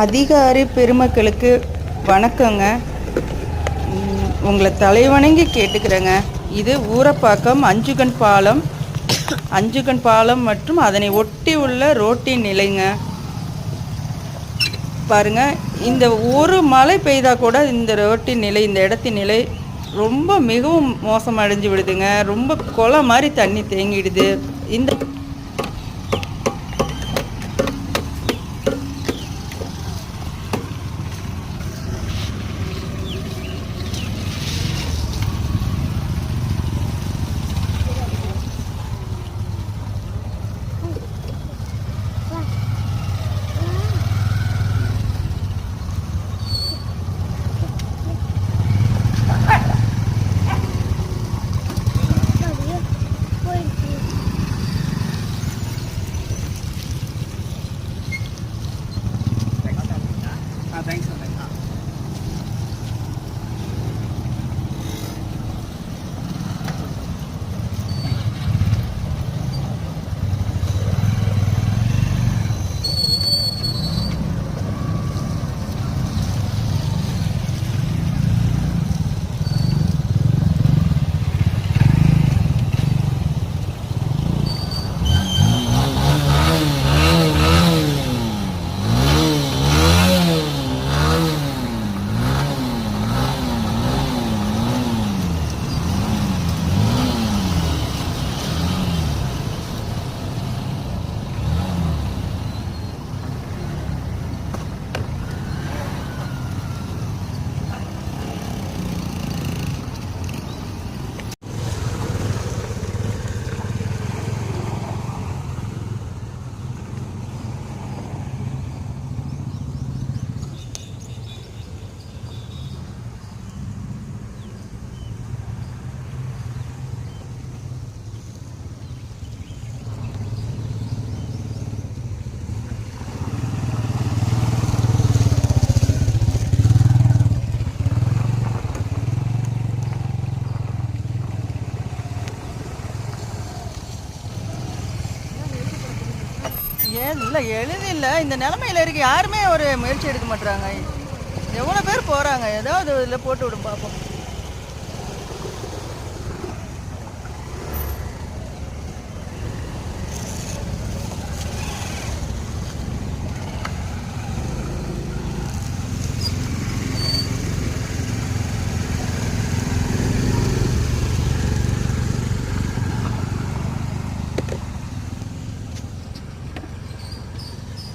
அதிகாரி பெருமக்களுக்கு வணக்கங்க. உங்களை தலைவணங்கி கேட்டுக்கிறேங்க. இது ஊரப்பாக்கம் அஞ்சுகன் பாலம். அஞ்சுகன் பாலம் மற்றும் அதனை ஒட்டி உள்ள ரோட்டின் நிலைங்க. பாருங்க இந்த ஒரு மழை பெய்தா கூட இந்த ரோட்டின் நிலை இந்த இடத்தின் நிலை ரொம்ப மிகவும் மோசமடைஞ்சு விடுதுங்க. ரொம்ப கொலை மாதிரி தண்ணி தேங்கிடுது. இந்த ஏன்? இல்லை இந்த நிலமையில இருக்க யாருமே ஒரு முயற்சி எடுக்க மாட்டுறாங்க எவ்வளோ பேர் போகிறாங்க ஏதாவது இதில் போட்டு விடும் பார்ப்போம்